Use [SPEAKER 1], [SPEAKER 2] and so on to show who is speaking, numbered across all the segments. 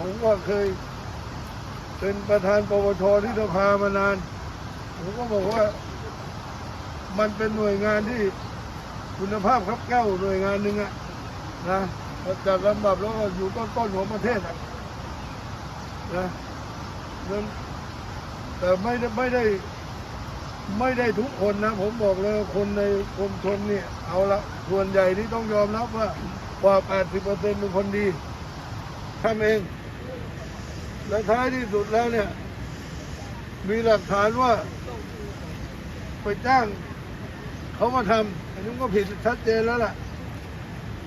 [SPEAKER 1] ผมก็เคย เป็นประธานปปชที่สภามานาน ผมก็บอกว่า มันเป็นหน่วยงานที่คุณภาพครับแก้วหน่วยงานหนึ่งอะนะจัดลำดับแล้วก็อยู่ต้นๆของประเทศอะนะนั้นแต่ไม่ได้ไม่ได้ไม่ได้ทุกคนนะ ผมบอกเลยคนในกรมชนเนี่ย เอาละส่วนใหญ่ที่ต้องยอมรับว่ากว่า 80%เป็นคนดีทำเอง และท้ายที่สุดแล้วเนี่ย มีหลักฐานว่า ไปจ้างเขามาทำอันนี้ก็ผิดชัดเจนแล้วล่ะ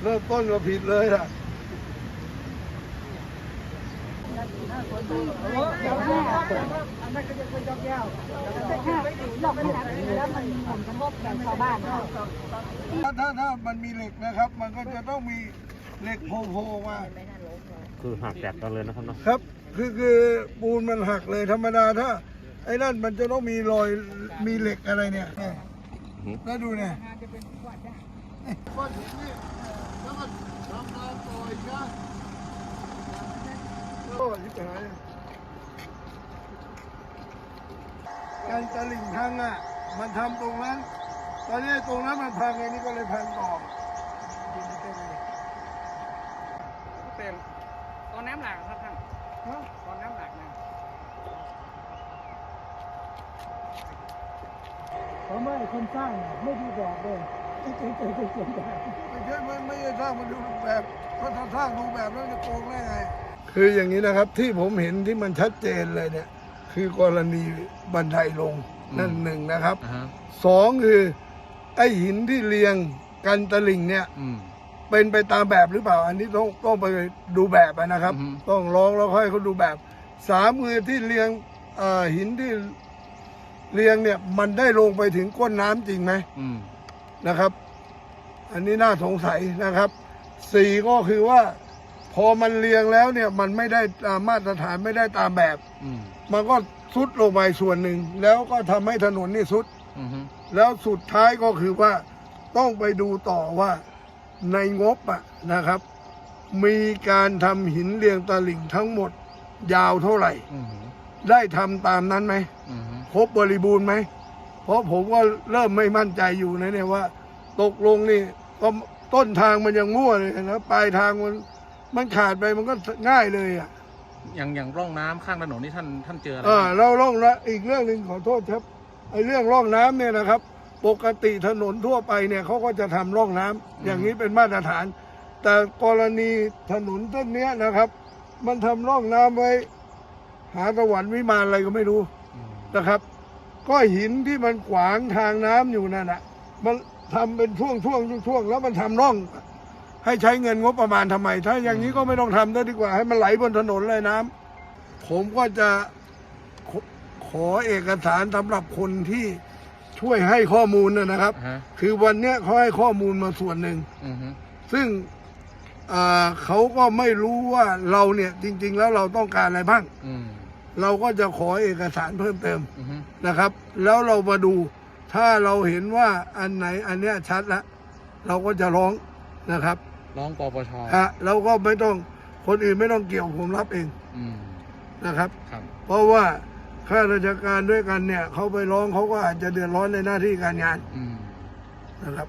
[SPEAKER 1] เริ่มต้นก็ผิดเลยล่ะ
[SPEAKER 2] หลอกมันหนักแล้วมันผลกระทบกับชาวบ้านเขา
[SPEAKER 1] ถ้าถ้าถ้ามันมีเหล็กนะครับ มันก็จะต้องมีเหล็กโผล่ๆมา
[SPEAKER 3] คือหักแตกกันเลยนะครับเนาะ
[SPEAKER 1] ครับ คือคือปูนมันหักเลยธรรมดาถ้า ไอ้นั่นมันจะต้องมีรอยมีเหล็กอะไรเนี่ยเนี่ยแล้วดูเนี่ยก้อนหินนี่แล้วก็ทำน้ำต่ออีกนะโอ้ยิบหายการตลิ่งพังอะ มันทำตรงนั้น ตอนนี้ตรงนั้นมันพังไงนี่ก็เลยพังต่อ
[SPEAKER 4] เต็มตอนน้ำหลากครับท่าน ตอนน้ำหลากนะ
[SPEAKER 2] ผมว่าคนสร้างไม่ดีแบบเลยไม่เคยเจอเขียนแบบ
[SPEAKER 1] ไม่ใช่ไม่ไม่ใช่สร้างมาดูรูปแบบเพราะถ้าสร้างรูปแบบแล้วจะโกงได้ไง คืออย่างนี้นะครับที่ผมเห็นที่มันชัดเจนเลยเนี่ย คือกรณีบันไดลงนั่นหนึ่งนะครับ
[SPEAKER 3] อ่าฮะ
[SPEAKER 1] สองคือไอ้หินที่เรียงกันตลิ่งเนี่ย
[SPEAKER 3] อืม
[SPEAKER 1] เป็นไปตามแบบหรือเปล่า อันนี้ต้องต้องไปดูแบบอะนะครับ
[SPEAKER 3] อือฮึ
[SPEAKER 1] ต้องร้องแล้วค่อยเขาดูแบบสามคือที่เรียงเอ่อหินที่เรียงเนี่ย มันได้ลงไปถึงก้นน้ำจริงไหม
[SPEAKER 3] อืม
[SPEAKER 1] นะครับ อันนี้น่าสงสัยนะครับสี่ก็คือว่า พอมันเรียงแล้วเนี่ย มันไม่ได้ตามมาตรฐานไม่ได้ตามแบบ
[SPEAKER 3] อืม
[SPEAKER 1] มันก็ซุดลงไปส่วนหนึ่ง แล้วก็ทำให้ถนนนี่ซุด
[SPEAKER 3] อืมฮึ
[SPEAKER 1] แล้วสุดท้ายก็คือว่าต้องไปดูต่อว่า ในงบอะนะครับ มีการทำหินเรียงตลิ่งทั้งหมด ยาวเท่าไหร่
[SPEAKER 3] อืมฮึ
[SPEAKER 1] ได้ทำตามนั้นไหม
[SPEAKER 3] อืมฮึ
[SPEAKER 1] ครบบริบูรณ์ไหม เพราะผมก็เริ่มไม่มั่นใจอยู่นะเนี่ยว่า ตกลงนี่ก็ต้นทางมันยังมั่วเลยนะปลายทางมันมันขาดไปมันก็ง่ายเลยอะ
[SPEAKER 3] อย่างอย่างร่องน้ำข้างถนนนี่ท่านท่านเจออะไร
[SPEAKER 1] อ่า
[SPEAKER 3] บ้าง
[SPEAKER 1] เราล่องละอีกเรื่องหนึ่งขอโทษครับไอ้เรื่องร่องน้ำเนี่ยนะครับ ปกติถนนทั่วไปเนี่ยเขาก็จะทำร่องน้ำอย่างนี้เป็นมาตรฐาน แต่กรณีถนนเส้นเนี้ยนะครับ มันทำร่องน้ำไว้ หาสวรรค์วิมานอะไรก็ไม่รู้
[SPEAKER 3] อืม
[SPEAKER 1] นะครับ ก็หินที่มันขวางทางน้ำอยู่นั่นน่ะ มันทำเป็นช่วงช่วงช่วงช่วงแล้วมันทำร่อง ให้ใช้เงินงบประมาณทำไม ถ้าอย่างนี้ก็ไม่ต้องทำได้ดีกว่า ให้มันไหลบนถนนเลยน้ำผมก็จะขอขอเอกสารสำหรับคนที่ ช่วยให้ข้อมูลนะนะครับ
[SPEAKER 3] อ่าฮะ
[SPEAKER 1] คือวันเนี้ยเขาให้ข้อมูลมาส่วนหนึ่ง
[SPEAKER 3] อืมฮึ
[SPEAKER 1] ซึ่งอ่าเขาก็ไม่รู้ว่าเราเนี่ยจริง ๆ แล้วเราต้องการอะไรบ้าง
[SPEAKER 3] อืม
[SPEAKER 1] เราก็จะขอเอกสารเพิ่มเติม
[SPEAKER 3] อืมฮึ
[SPEAKER 1] นะครับ แล้วเรามาดู ถ้าเราเห็นว่าอันไหนอันเนี้ยชัดแล้วเราก็จะร้องนะครับ
[SPEAKER 3] ร้องปปช
[SPEAKER 1] ฮะเราก็ไม่ต้องคนอื่นไม่ต้องเกี่ยวผมรับเอง
[SPEAKER 3] อืม
[SPEAKER 1] นะครับ
[SPEAKER 3] ครับ
[SPEAKER 1] เพราะว่า ข้าราชการด้วยกันเนี่ยเขาไปร้องเขาก็อาจจะเดือดร้อนในหน้าที่การงาน
[SPEAKER 3] อืม
[SPEAKER 1] นะครับ